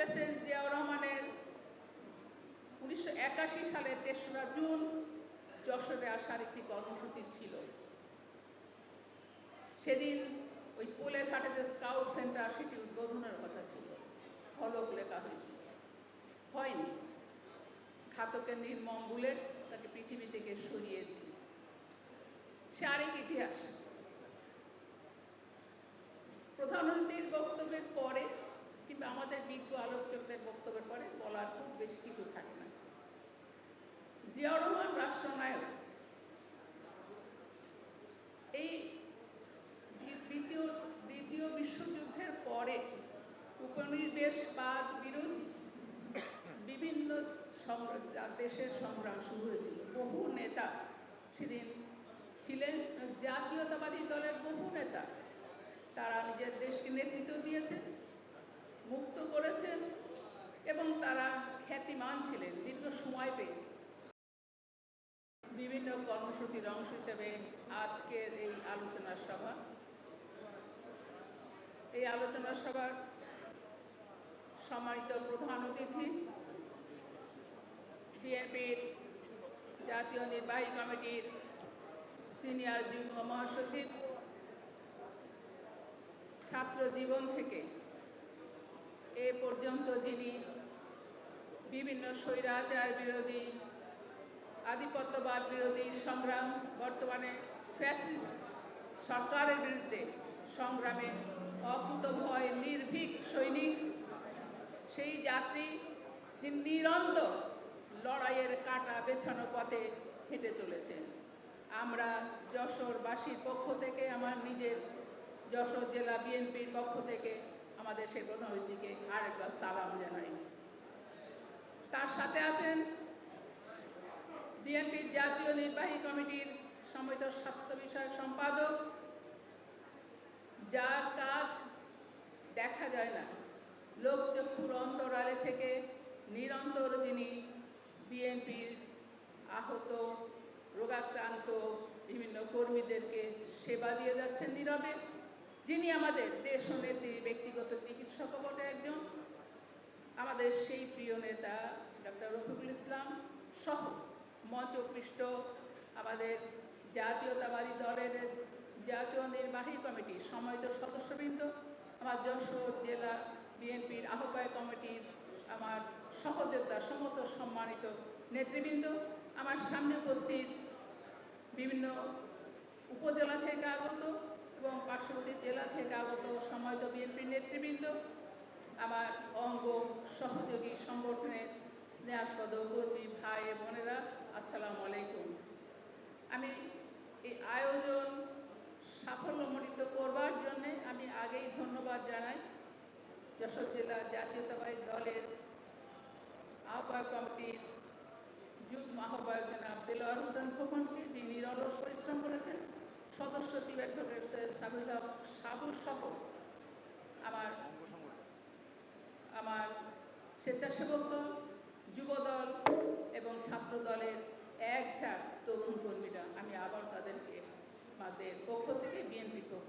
President Ziaur রহমানের উনিশশো একাশি সালে তেসরা জুন যশোরে আসার একটি কর্মসূচি ছিল। সেদিন ওই পোলের ঘাটে যে স্কাউট সেন্টার, সেটি উদ্বোধনের কথা ছিল। ফলক লেখা হয়েছিল। হয়নি। ঘাতকের নির্মম বুলেট তাকে পৃথিবী থেকে সরিয়ে দিয়েছে সে আরেক ইতিহাস। প্রধানমন্ত্রীর বক্তব্যের পরে আমাদের বিজ্ঞ আলোচকদের বক্তব্যের পরে বলার খুব বেশি কিছু থাকে না। জিয়াউর রহমান রাষ্ট্রনায়ক। এই দ্বিতীয় দ্বিতীয় বিশ্বযুদ্ধের পরে উপনিবেশবাদ বিরোধী বিভিন্ন দেশের সংগ্রাম শুরু হয়েছিল। বহু নেতা সেদিন ছিলেন জাতীয়তাবাদী দলের বহু নেতা। তারা নিজের দেশকে নেতৃত্ব দিয়েছেন। মুক্ত করেছেন এবং তারা খ্যাতিমান ছিলেন, দীর্ঘ সময় পেয়েছে বিভিন্ন কর্মসূচির অংশ হিসেবে আজকের এই আলোচনা সভা। এই আলোচনা সভার সম্মানিত প্রধান অতিথি, বিএনপির জাতীয় নির্বাহী কমিটির সিনিয়র যুগ্ম মহাসচিব, ছাত্র জীবন থেকে পর্যন্ত যিনি বিভিন্ন স্বৈরাচার বিরোধী, আধিপত্যবাদ বিরোধী সংগ্রাম, বর্তমানে ফ্যাসিস সরকারের বিরুদ্ধে সংগ্রামে অকুতভয় নির্ভীক সৈনিক, সেই যাত্রী যিনি নিরন্তর লড়াইয়ের কাটা বেছানো পথে হেঁটে চলেছেন। আমরা যশোরবাসীর পক্ষ থেকে, আমার নিজের যশোর জেলা বিএনপির পক্ষ থেকে আমাদের সেই প্রধানমন্ত্রীকে আরেকবার সালাম জানাই। তার সাথে আছেন বিএনপির জাতীয় নির্বাহী কমিটির সম্মিলিত স্বাস্থ্য বিষয়ক সম্পাদক। যার কাজ দেখা যায় না। লোকচক্ষুর অন্তরালে থেকে নিরন্তর যিনি বিএনপির আহত, রোগাক্রান্ত বিভিন্ন কর্মীদেরকে সেবা দিয়ে যাচ্ছেন নীরবে। যিনি আমাদের দেশ ও নেত্রীর ব্যক্তিগত চিকিৎসক বটে একজন, আমাদের সেই প্রিয় নেতা ডক্টর রফিকুল ইসলাম সহ মঞ্চপৃষ্ঠ আমাদের জাতীয়তাবাদী দলের জাতীয় নির্বাহী কমিটির সম্মানিত সদস্যবৃন্দ, আমার যশোর জেলা বিএনপির আহ্বায়ক কমিটির আমার সহযোদ্ধা সমস্ত সম্মানিত নেতৃবৃন্দ, আমার সামনে উপস্থিত বিভিন্ন উপজেলা থেকে আগত এবং পার্শ্ববর্তী জেলা থেকে আগত সম্মানিত বিএনপির নেতৃবৃন্দ, আমার অঙ্গ সহযোগী সংগঠনের স্নেহাস্পদ কর্মী ভাই বোনেরা, আসসালামু আলাইকুম। আমি এই আয়োজন সাফল্যমণ্ডিত করবার জন্য আমি আগেই ধন্যবাদ জানাই যশোর জেলা জাতীয়তাবাদী দলের আহ্বায়ক কমিটির যুগ্ম আহ্বায়ক জনাব দেলোয়ার হোসেন খোকনকে, যিনি নিরলস পরিশ্রম করেছেন। সদস্য অ্যাডভোকেট সৈয়দ সাবির হক সাবুর সহ আমার আমার স্বেচ্ছাসেবক দল, যুবদল এবং ছাত্র দলের এক ঝাঁক তরুণ কর্মীরা। আমি আবার তাদেরকে আমাদের পক্ষ থেকে বিএনপির পক্ষ